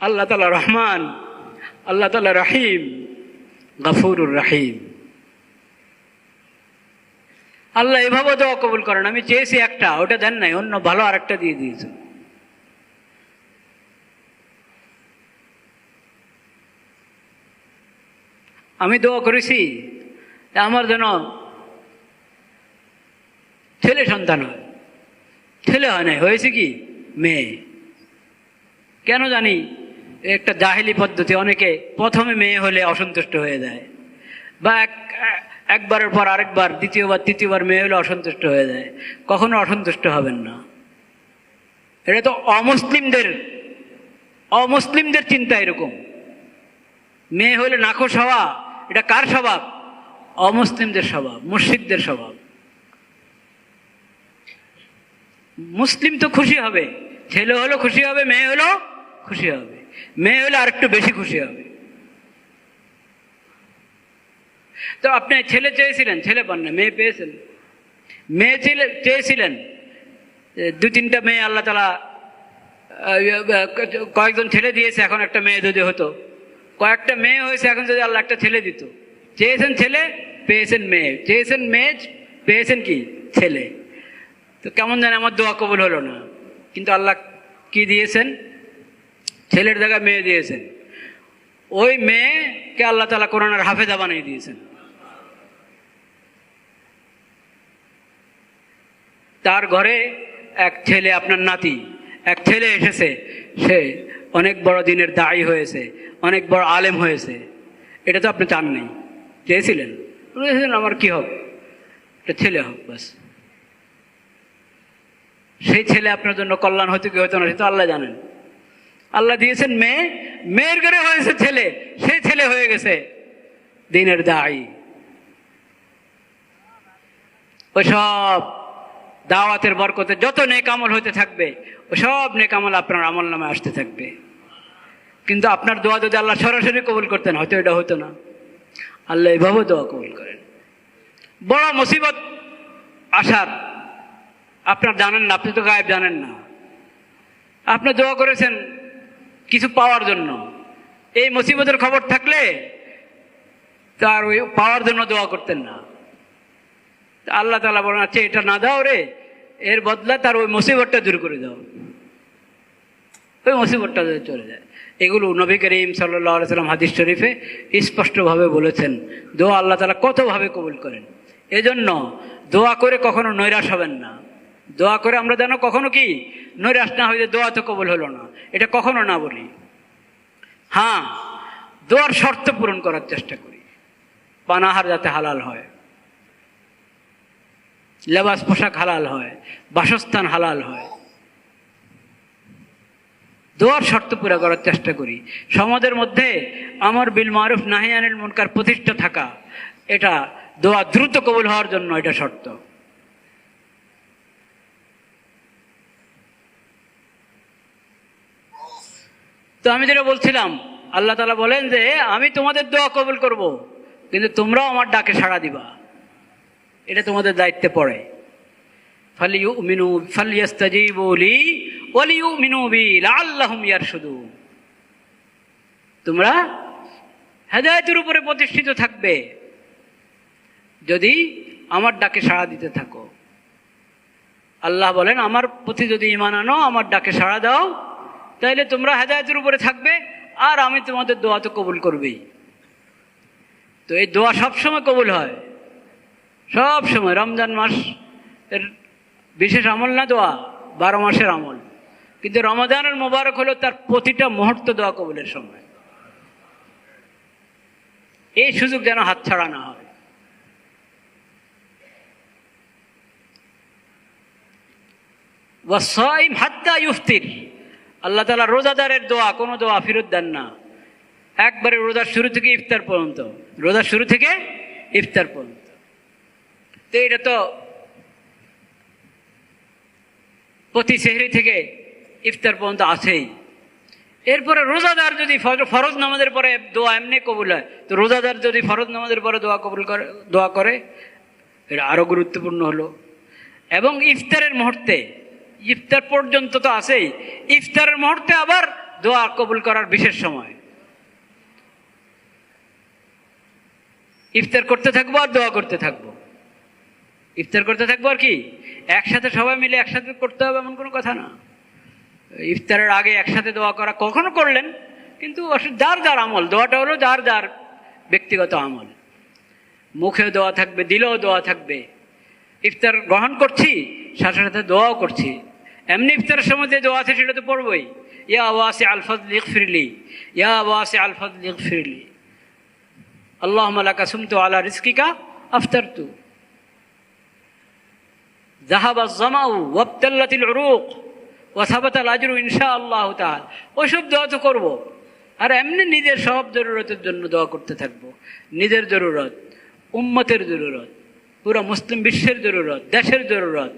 আল্লাহ তালা রহমান, আল্লাহ তালা রাহিম, গাফুরুর রাহিম। আল্লাহ এভাবে দোয়া কবুল করেন। আমি চেয়েছি একটা, ওটা দেন নাই, অন্য ভালো আরেকটা দিয়ে দিয়েছে। আমি দোয়া করেছি আমার যেন ছেলে সন্তান হয়। ছেলে হয় নাই, হয়েছে কি? মেয়ে। কেন জানি একটা জাহেলি পদ্ধতি, অনেকে প্রথমে মেয়ে হলে অসন্তুষ্ট হয়ে যায়, বা এক, একবারের পর আরেকবার, দ্বিতীয়বার, তৃতীয়বার মেয়ে হলে অসন্তুষ্ট হয়ে যায়, কখনো অসন্তুষ্ট হবেন না। এটা তো অমুসলিমদের অমুসলিমদের চিন্তা এরকম। মেয়ে হলে নাকশ হওয়া, এটা কার স্বভাব? অমুসলিমদের স্বভাব মুসিদদের স্বভাব। মুসলিম তো খুশি হবে, ছেলে হলো খুশি হবে, মেয়ে হলো খুশি হবে। মেয়ে হলে আরেকটু বেশি খুশি হবে। তো আপনি ছেলে চেয়েছিলেন, ছেলে পান না, মেয়ে পেয়েছেন। মেয়ে ছেলে চেয়েছিলেন দু তিনটা মেয়ে আল্লাহ তালা কয়েকজন ছেলে দিয়েছে, এখন একটা মেয়ে যদি হতো। কয়েকটা মেয়ে হয়েছে, এখন যদি আল্লাহ একটা ছেলে দিত। চেয়েছেন ছেলে, পেয়েছেন মেয়ে। চেয়েছেন মেয়ে, পেয়েছেন কি? ছেলে। তো কেমন জানে আমার দোয়া কবুল হলো না। কিন্তু আল্লাহ কি দিয়েছেন? ছেলের জায়গায় মেয়ে দিয়েছেন। ওই মেয়েকে আল্লাহ তালা কোরআনের হাফেজা বানিয়ে দিয়েছেন। তার ঘরে এক ছেলে, আপনার নাতি, এক ছেলে এসেছে। সে অনেক বড় দিনের দায়ী হয়েছে, অনেক বড় আলেম হয়েছে। এটা তো আপনি চান নেই। চেয়েছিলেন? বলেছিলেন আমার কি হোক? একটা ছেলে হোক, বাস। সেই ছেলে আপনার জন্য কল্যাণ হতো কি হতো না, সে তো আল্লাহ জানেন। আল্লাহ দিয়েছেন মেয়ে, মেয়ের ঘরে হয়েছে ছেলে, সে ছেলে হয়ে গেছে দিনের দায়ী। ওসব দাওয়াতের বরকতে যত নেকামল হতে থাকবে, ওসব নেক আমল আপনার আমল নামে আসতে থাকবে। কিন্তু আপনার দোয়া যদি আল্লাহ সরাসরি কবুল করতেন, হয়তো এটা হতো না। আল্লাহ এভাবে দোয়া কবুল করেন। বড় মুসিবত আসার, আপনার জানেন না, আপনি তো গায়েব জানেন না। আপনি দোয়া করেছেন কিছু পাওয়ার জন্য। এই মুসিবতের খবর থাকলে তার ওই পাওয়ার জন্য দোয়া করতেন না। আল্লাহ তালা বলেন আচ্ছা এটা না দাও রে, এর বদলা তার ওই মুসিবতটা দূর করে দাও। ওই মুসিবতটা চলে যায়। এগুলো নবী করিম সাল্লাহ সাল্লাম হাদিস শরীফে স্পষ্টভাবে বলেছেন, দোয়া আল্লাহ তালা কতভাবে কবুল করেন? এজন্য দোয়া করে কখনো নৈরাশ হবেন না। দোয়া করে আমরা যেন কখনো কি নৈরাশ না হয়ে দোয়া তো কবল হলো না। এটা কখনো না বলি। হ্যাঁ দোয়ার শর্ত পূরণ করার চেষ্টা করি। পানাহার যাতে হালাল হয়। লেবাস পোশাক হালাল হয়। বাসস্থান হালাল হয়। দোয়ার শর্ত পুরা করার চেষ্টা করি। সমাজের মধ্যে আমার বিল মারুফ নাহিয়ানের মনকার প্রতিষ্ঠা থাকা, এটা দোয়া দ্রুত কবুল হওয়ার জন্য এটা শর্ত। তো আমি যেটা বলছিলাম, আল্লাহ তালা বলেন যে, আমি তোমাদের দোয়া কবুল করব, কিন্তু তোমরাও আমার ডাকে সাড়া দিবা। এটা তোমাদের দায়িত্বে পড়ে। মিনু মিনু বি, লাআল্লাহুম ইয়ারশুদুন। তোমরা হেদায়েতের উপরে প্রতিষ্ঠিত থাকবে, যদি আমার ডাকে সাড়া দিতে থাকো। আল্লাহ বলেন, আমার প্রতি যদি ইমান আনো, আমার ডাকে সাড়া দাও। তাহলে তোমরা হেদায়তের উপরে থাকবে, আর আমি তোমাদের দোয়া তো কবুল করবেই। তো এই দোয়া সবসময় কবুল হয়। সব সময় রমজান মাস এর বিশেষ আমল না দোয়া, বারো মাসের আমল। কিন্তু রমাদানের মোবারক হলো তার প্রতিটা মুহূর্ত দোয়া কবুলের সময়। এই সুযোগ যেন হাতছাড়া না হয়। হাত্তা ইফতির আল্লাহ তালা রোজাদারের দোয়া, কোনো দোয়া ফেরত দেন না। একবারে রোজার শুরু থেকে ইফতার পর্যন্ত। রোজার শুরু থেকে ইফতার পর্যন্ত। তো এটা তো প্রতি সেহরি থেকে ইফতার পর্যন্ত আছেই। এরপরে রোজাদার যদি ফর- ফরজ নামাজের পরে দোয়া এমনি কবুল হয়, তো রোজাদার যদি ফরজ নামাজের পরে দোয়া কবুল করে, দোয়া করে, এটা আরও গুরুত্বপূর্ণ হলো। এবং ইফতারের মুহূর্তে ইফতার পর্যন্ত তো আছেই। ইফতারের মুহূর্তে আবার দোয়া কবুল করার বিশেষ সময়। ইফতার করতে থাকব আর দোয়া করতে থাকব। ইফতার করতে থাকব আর কি? একসাথে সবাই মিলে একসাথে করতে হবে এমন কোনো কথা না। ইফতারের আগে একসাথে দোয়া করা কখনো করলেন, কিন্তু যার যার আমল, দোয়াটা হলো যার যার ব্যক্তিগত আমল। মুখে দোয়া থাকবে, দিলেও দোয়া থাকবে। ইফতার গ্রহণ করছি, সাথে সাথে দোয়াও করছি। এমনি ইফতারের সময় যে দোয়া আছে সেটা তো পড়বই। ইয়া ওয়াসি আলফাদ লিখ ফিরলি ইয়া ওয়াসি আলফাদ লিখ ফিরলি আল্লাহ মালাকা সুমতু আলা রিস্কিকা আফতার তু ইনশা আল্লাহ দোয়া তো করব। আর এমনি নিজের সব জরুরতের জন্য দোয়া করতে থাকব। নিজের জরুরত, উম্মতের জরুরত, পুরো মুসলিম বিশ্বের জরুরত, দেশের জরুরত।